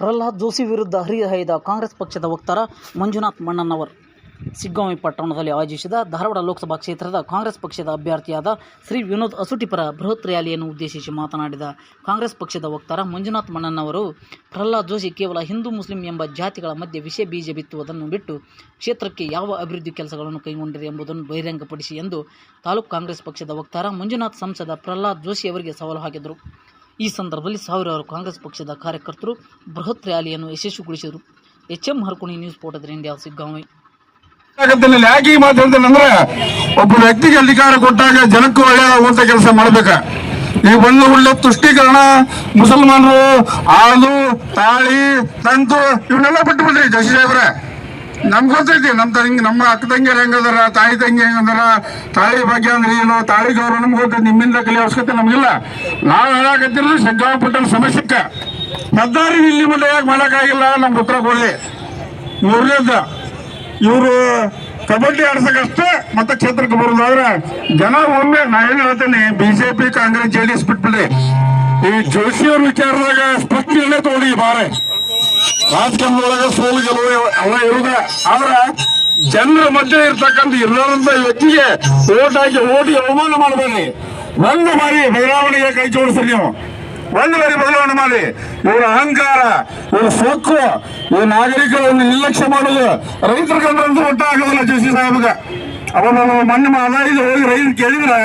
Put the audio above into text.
ಪ್ರಹ್ಲಾದ್ ಜೋಶಿ ವಿರುದ್ಧ ಹರಿಹಾಯ್ದ ಕಾಂಗ್ರೆಸ್ ಪಕ್ಷದ ವಕ್ತಾರ ಮಂಜುನಾಥ್ ಮಣ್ಣನವರ್. ಸಿಗ್ಗಾಂವಿ ಪಟ್ಟಣದಲ್ಲಿ ಆಯೋಜಿಸಿದ ಧಾರವಾಡ ಲೋಕಸಭಾ ಕ್ಷೇತ್ರದ ಕಾಂಗ್ರೆಸ್ ಪಕ್ಷದ ಅಭ್ಯರ್ಥಿಯಾದ ಶ್ರೀ ವಿನೋದ್ ಅಸುಟಿಪರ ಬೃಹತ್ ರ್ಯಾಲಿಯನ್ನು ಉದ್ದೇಶಿಸಿ ಮಾತನಾಡಿದ ಕಾಂಗ್ರೆಸ್ ಪಕ್ಷದ ವಕ್ತಾರ ಮಂಜುನಾಥ್ ಮಣ್ಣನವರು, ಪ್ರಹ್ಲಾದ್ ಜೋಶಿ ಕೇವಲ ಹಿಂದೂ ಮುಸ್ಲಿಂ ಎಂಬ ಜಾತಿಗಳ ಮಧ್ಯೆ ವಿಷ ಬೀಜ ಬಿತ್ತುವುದನ್ನು ಬಿಟ್ಟು ಕ್ಷೇತ್ರಕ್ಕೆ ಯಾವ ಅಭಿವೃದ್ಧಿ ಕೆಲಸಗಳನ್ನು ಕೈಗೊಂಡಿರಿ ಎಂಬುದನ್ನು ಬಹಿರಂಗಪಡಿಸಿ ಎಂದು ತಾಲೂಕು ಕಾಂಗ್ರೆಸ್ ಪಕ್ಷದ ವಕ್ತಾರ ಮಂಜುನಾಥ್ ಸಂಸದ ಪ್ರಹ್ಲಾದ್ ಜೋಶಿ ಅವರಿಗೆ ಸವಾಲು ಹಾಕಿದರು. ಈ ಸಂದರ್ಭದಲ್ಲಿ ಸಾವಿರಾರು ಕಾಂಗ್ರೆಸ್ ಪಕ್ಷದ ಕಾರ್ಯಕರ್ತರು ಬೃಹತ್ ರ್ಯಾಲಿಯನ್ನು ಯಶಸ್ವಿಗೊಳಿಸಿದರು. H M Harkuni news porter India, Shiggavi. ಯಾಕೆ ಈ ಮಾತು ಹೇಳ್ತೇನೆ ಒಬ್ಬ ವ್ಯಕ್ತಿಗೆ ಅಧಿಕಾರ ಕೊಟ್ಟಾಗ ಜನಕ್ಕೂ ಒಳ್ಳೆಯದಾಗುವಂತ ಕೆಲಸ ಮಾಡ್ಬೇಕ. ಈ ಬಂದು ಒಳ್ಳೆ ತುಷ್ಟೀಕರಣ ಮುಸಲ್ಮಾನರು ಆಳು ತಾಳಿ, ತಂತು, ಇವನ್ನೆಲ್ಲ ಬಿಟ್ಟು ಬಿಡ್ರಿ ಜಶಿ ಸಾಹೇಬ್ರೆ. ನಮ್ಗೆ ಗೊತ್ತೈತಿ ನಮ್ಮ ತಂಗಿ, ನಮ್ಮ ಅಕ್ಕ ತಂಗಿಯರು ಹೆಂಗದಾರ, ತಾಯಿ ತಂಗಿ ಹೆಂಗದಾರ, ತಾಯಿ ಭಾಗ್ಯ ಅಂದ್ರೆ ಏನು, ತಾಯಿ ಗೌರವ ನಮ್ಗೆ ಗೊತ್ತೈತಿ, ನಿಮ್ಮಿಂದ ಕಲಿಯೋ ಅವಶ್ಯಕತೆ ನಮಗಿಲ್ಲ. ನಾವು ಹೇಳಕತ್ತಿರ ಶಂಕಾಪಟ್ಟಣ ಸಮಸ್ಯಕ್ಕ. ಮತದಾರಿ ಇಲ್ಲಿ ಮುಂದೆ ಯಾಕೆ ಮಾಡೋಕ್ಕಾಗಿಲ್ಲ, ನಮ್ಗೆ ಉತ್ತರ ಕೊಡ್ಲಿ. ಮೂರನೇದ ಇವರು ಕಬಡ್ಡಿ ಆಡ್ಸಕ್ಕಷ್ಟೇ ಮತ್ತೆ ಕ್ಷೇತ್ರಕ್ಕೆ ಬರೋದಾದ್ರೆ ಜನ ಒಮ್ಮೆ ನಾ ಏನ್ ಹೇಳ್ತೇನೆ BJP Congress J D S ಬಿಟ್ಬಿಡ್ರಿ ಈ ಜೋಶಿಯವ್ರ ವಿಚಾರದಾಗ ಸ್ಪಷ್ಟ ನಿರ್ಣಯ ತಗೊಂಡಿ ಬಾರೆ. ರಾಜಕಾರಣದೊಳಗ ಸೋಲು ಗೆಲುವು ಅಲ್ಲ ಇರುದ ಆದ್ರ ಜನರ ಮಧ್ಯೆ ಇರ್ತಕ್ಕಂಥ ಇರೋದಂತ ವ್ಯಕ್ತಿಗೆ ಓಟ್ ಹಾಕಿ ಓಟಿಗೆ ಅವಮಾನ ಮಾಡಬೇಡ್ರಿ ಒಂದು ಬಾರಿ ಬದಲಾವಣೆಗೆ ಕೈ ಜೋಡಿಸ್ರಿ ನೀವು ಒಂದು ಬಾರಿ ಬದಲಾವಣೆ ಮಾಡಿ ಇವರ ಅಹಂಕಾರ ಇವರ ಸೊಕ್ಕು ಇವ ನಾಗರಿಕರನ್ನು ನಿರ್ಲಕ್ಷ್ಯ ಮಾಡೋದು ರೈತರ ಕಂಡ್ರಂತೂ ಒಟ್ಟ ಆಗೋದಿಲ್ಲ ಜೋಶಿ ಸಾಹೇಬ್ಗ ಅವ ನಾನು ಮೊನ್ನೆ ಮಾದಾಯಿಗೆ ಹೋಗಿ ರೈತ ಕೇಳಿದ್ರೆ